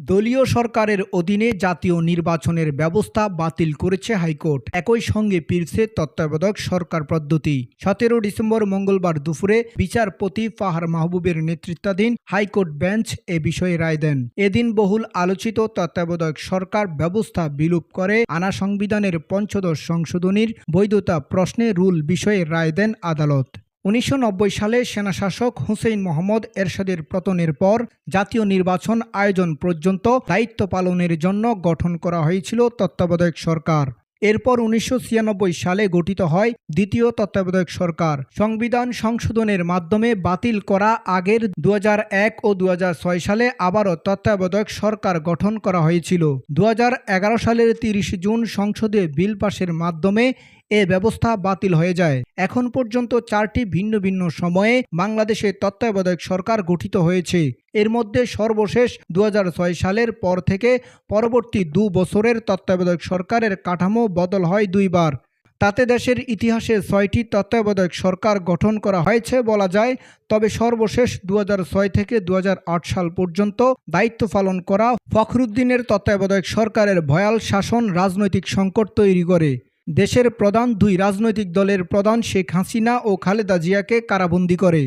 দলীয় সরকারের অধীনে জাতীয় নির্বাচনের ব্যবস্থা বাতিল করেছে হাইকোর্ট। একই সঙ্গে ফিরছে তত্ত্বাবধায়ক সরকার পদ্ধতি। সতেরো ডিসেম্বর মঙ্গলবার দুপুরে বিচারপতি ফাহার মাহবুবের নেতৃত্বাধীন হাইকোর্ট বেঞ্চ এ বিষয়ে রায় দেন। এদিন বহুল আলোচিত তত্ত্বাবধায়ক সরকার ব্যবস্থা বিলুপ করে আনা সংবিধানের পঞ্চদশ সংশোধনীর বৈধতা প্রশ্নে রুল বিষয়ে রায় দেন আদালত। উনিশশো নব্বই সালে সেনাশাসক হুসেইন মোহাম্মদ এরশাদের পতনের পর জাতীয় নির্বাচন আয়োজন পর্যন্ত দায়িত্ব পালনের জন্য গঠন করা হয়েছিল তত্ত্বাবধায়ক সরকার। এরপর উনিশশো ছিয়ানব্বই সালে গঠিত হয় দ্বিতীয় তত্ত্বাবধায়ক সরকার। সংবিধান সংশোধনের মাধ্যমে বাতিল করা আগের দু হাজার এক ও দু হাজার ছয় সালে আবারও তত্ত্বাবধায়ক সরকার গঠন করা হয়েছিল। দু হাজার এগারো সালের তিরিশ জুন সংসদে বিল পাশের মাধ্যমে এ ব্যবস্থা বাতিল হয়ে যায়। এখন পর্যন্ত চারটি ভিন্ন ভিন্ন সময়ে বাংলাদেশে তত্ত্বাবধায়ক সরকার গঠিত হয়েছে। এর মধ্যে সর্বশেষ দু হাজার ছয় সালের পর থেকে পরবর্তী দু বছরের তত্ত্বাবধায়ক সরকারের কাঠামো বদল হয় দুইবার। তাতে দেশের ইতিহাসে ছয়টি তত্ত্বাবধায়ক সরকার গঠন করা হয়েছে বলা যায়, তবে সর্বশেষ দুহাজার ছয় থেকে দুহাজার আট সাল পর্যন্ত দায়িত্ব পালন করা ফখরুদ্দিনের তত্ত্বাবধায়ক সরকারের ভয়াল শাসন রাজনৈতিক সংকট তৈরি করে। দেশের প্রধান দুই রাজনৈতিক দলের প্রধান শেখ হাসিনা ও খালেদা জিয়াকে কারাবন্দি করে।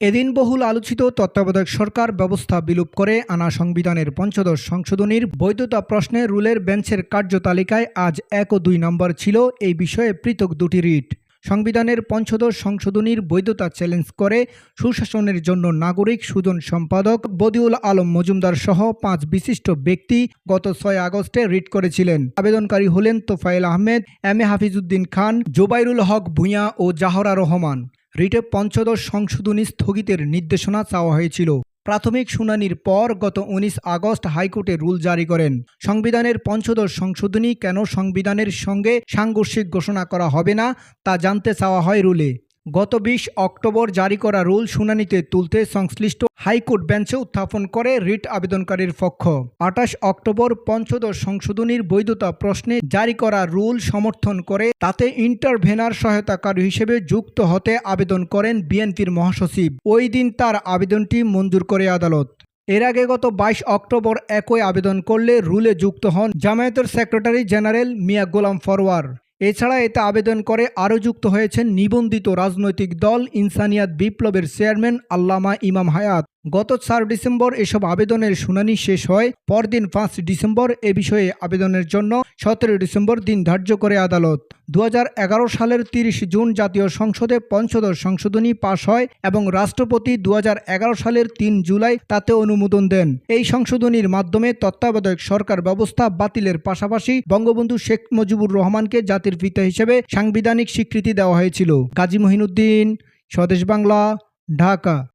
এদিন বহুল আলোচিত তত্ত্বাবধায়ক সরকার ব্যবস্থা বিলুপ করে আনা সংবিধানের পঞ্চদশ সংশোধনীর বৈধতা প্রশ্নে রুলের বেঞ্চের কার্যতালিকায় আজ এক ও দুই নম্বর ছিল এই বিষয়ে পৃথক দুটি রিট। সংবিধানের পঞ্চদশ সংশোধনীর বৈধতা চ্যালেঞ্জ করে সুশাসনের জন্য নাগরিক সুজন সম্পাদক বদিউল আলম মজুমদার সহ পাঁচ বিশিষ্ট ব্যক্তি গত ছয় আগস্টে রিট করেছিলেন। আবেদনকারী হলেন তোফায়েল আহমেদ, এম এ হাফিজউদ্দিন খান, জোবাইরুল হক ভূঁইয়া ও জাহরা রহমান। রিটে পঞ্চদশ সংশোধনী স্থগিতের নির্দেশনা চাওয়া হয়েছিল। প্রাথমিক শুনানির পর গত উনিশ আগস্ট হাইকোর্টে রুল জারি করেন। সংবিধানের পঞ্চদশ সংশোধনী কেন সংবিধানের সঙ্গে সাংঘর্ষিক ঘোষণা করা হবে না, তা জানতে চাওয়া হয় রুলে। গত বিশ অক্টোবর জারি করা রুল শুনানিতে তুলতে সংশ্লিষ্ট হাইকোর্ট বেঞ্চে উত্থাপন করে রিট আবেদনকারীর পক্ষ। আঠাশ অক্টোবর পঞ্চদশ সংশোধনীর বৈধতা প্রশ্নে জারি করা রুল সমর্থন করে তাতে ইন্টারভেনার সহায়তাকারী হিসেবে যুক্ত হতে আবেদন করেন বিএনপির মহাসচিব। ওই দিন তার আবেদনটি মঞ্জুর করে আদালত। এর আগে গত বাইশ অক্টোবর একই আবেদন করলে রুলে যুক্ত হন জামায়াতের সেক্রেটারি জেনারেল মিয়া গোলাম ফরওয়ার এছাড়া এতে আবেদন করে আরও যুক্ত হয়েছেন নিবন্ধিত রাজনৈতিক দল ইনসানিয়াত বিপ্লবের চেয়ারম্যান আল্লামা ইমাম হায়াত। গত চার ডিসেম্বর এসব আবেদনের শুনানি শেষ হয়। পরদিন পাঁচ ডিসেম্বর এ বিষয়ে আবেদনের জন্য সতেরো ডিসেম্বর দিন ধার্য করে আদালত। দু হাজার এগারো সালের তিরিশ জুন জাতীয় সংসদে পঞ্চদশ সংশোধনী পাশ হয় এবং রাষ্ট্রপতি দু হাজার এগারো সালের তিন জুলাই তাতে অনুমোদন দেন। এই সংশোধনীর মাধ্যমে তত্ত্বাবধায়ক সরকার ব্যবস্থা বাতিলের পাশাপাশি বঙ্গবন্ধু শেখ মুজিবুর রহমানকে জাতির পিতা হিসেবে সাংবিধানিক স্বীকৃতি দেওয়া হয়েছিল। গাজী মহিনুদ্দিন, স্বদেশ বাংলা, ঢাকা।